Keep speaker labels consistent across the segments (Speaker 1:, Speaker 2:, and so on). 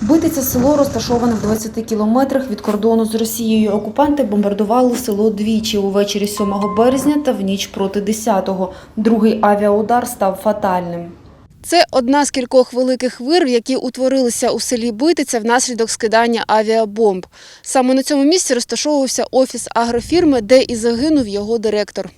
Speaker 1: Битиця село розташоване в 20 кілометрах від кордону з Росією. Окупанти бомбардували село двічі увечері 7 березня та в ніч проти 10-го. Другий авіаудар став фатальним. Це одна з кількох великих вирв, які утворилися у селі Битиця внаслідок скидання авіабомб. Саме на цьому місці розташовувався офіс агрофірми, де і загинув його директор.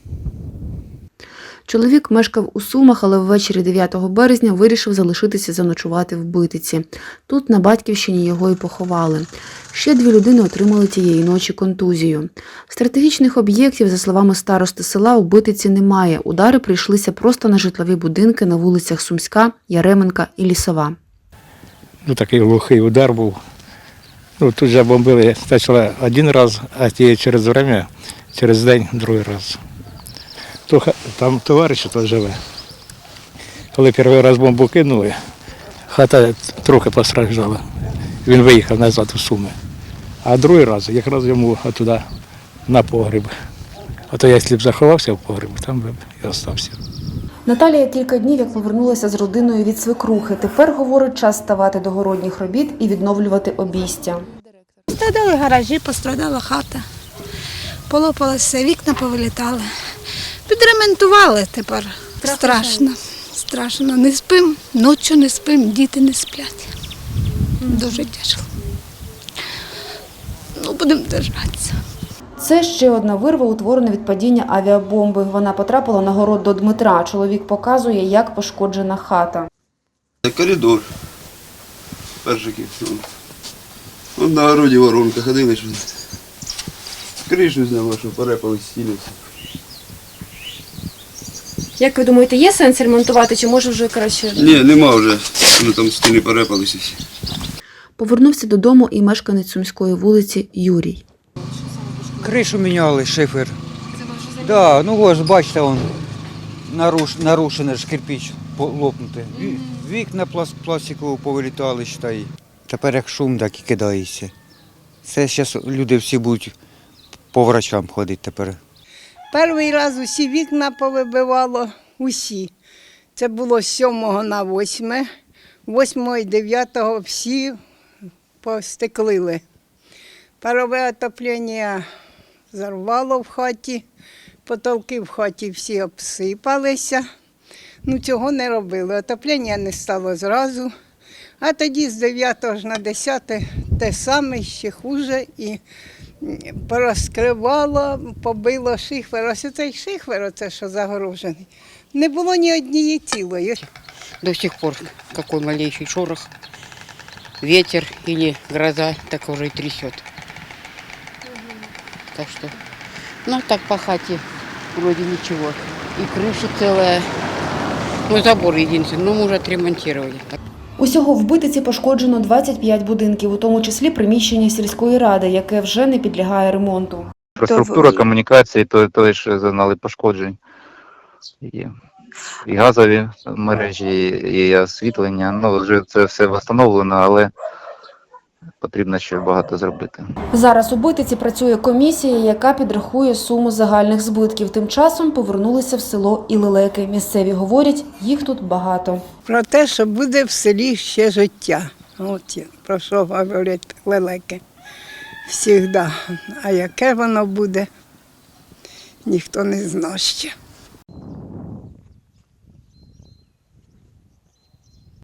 Speaker 1: Чоловік мешкав у Сумах, але ввечері 9 березня вирішив залишитися заночувати в Битиці. Тут на батьківщині його і поховали. Ще дві людини отримали тієї ночі контузію. Стратегічних об'єктів, за словами старости села, у Битиці немає. Удари прийшлися просто на житлові будинки на вулицях Сумська, Яременка і Лісова.
Speaker 2: Ну, такий глухий удар був. Ну, тут бомбили спочатку один раз, а через время, через день другий раз. То, там товариш тут живе. Коли перший раз бомбу кинули, хата трохи постраждала. Він виїхав назад у Суми. А другий раз якраз йому туди на погріб. А то якщо б заховався в погріб, там би і остався.
Speaker 1: Наталія кілька днів як повернулася з родиною від свекрухи. Тепер говорить час ставати до городніх робіт і відновлювати обійстя.
Speaker 3: Пострадали гаражі, пострадала хата. Полопалося, вікна повилітали. Підремонтували тепер. Страшно. Страшно. Не спим, ночі не спим, діти не сплять. Дуже тяжко. Ну, будемо держатися.
Speaker 1: Це ще одна вирва, утворена від падіння авіабомби. Вона потрапила на город до Дмитра. Чоловік показує, як пошкоджена хата.
Speaker 4: Це коридор. Перший. Вон на городі воронка ходили, що кришу зняла, що перепали стілися.
Speaker 1: Як ви думаєте, є сенс ремонтувати, чи може вже краще?
Speaker 4: Ні, нема вже. Ну там стіни перепалися всі.
Speaker 1: Повернувся додому і мешканець сумської вулиці Юрій.
Speaker 5: Кришу міняли, шифер. Да, ну ось бачите, он наруш, нарушений ж кирпіч лопнути. Вікна пласт, пластикові повилітали, считай. Тепер як шум, так і кидається. Це зараз люди всі будуть по врачам ходити тепер.
Speaker 6: Перший раз усі вікна повибивало, усі. Це було з 7 на 8, 8 і 9 всі постеклили. Парове отоплення зарвало в хаті, потолки в хаті всі обсипалися. Ну, цього не робили. Отоплення не стало зразу. А тоді з 9 на 10 те саме, ще хуже. І порозкривало, побило шихвер. Ось цей шихвер, оце що загорожений. Не було ні однієї цілої.
Speaker 7: до сих пор какой малейший шорох, ветер или гроза, так уже и трясет. Так что, ну так по хате вроде ничего. И крыша целая. Ну, забор единственный, но мы уже отремонтировали.
Speaker 1: Усього в Битиці пошкоджено 25 будинків, у тому числі приміщення сільської ради, яке вже не підлягає ремонту.
Speaker 8: Інфраструктура комунікації, то, то ж зазнали пошкоджень. І, і газові мережі, і освітлення. Ну, вже це все встановлено, але потрібно ще багато зробити.
Speaker 1: Зараз у Битиці працює комісія, яка підрахує суму загальних збитків. Тим часом повернулися в село Ілелеки. Місцеві говорять, їх тут багато.
Speaker 6: Про те, що буде в селі ще життя. От про що говорять лелеки. Всігда. А яке воно буде, ніхто не знає ще.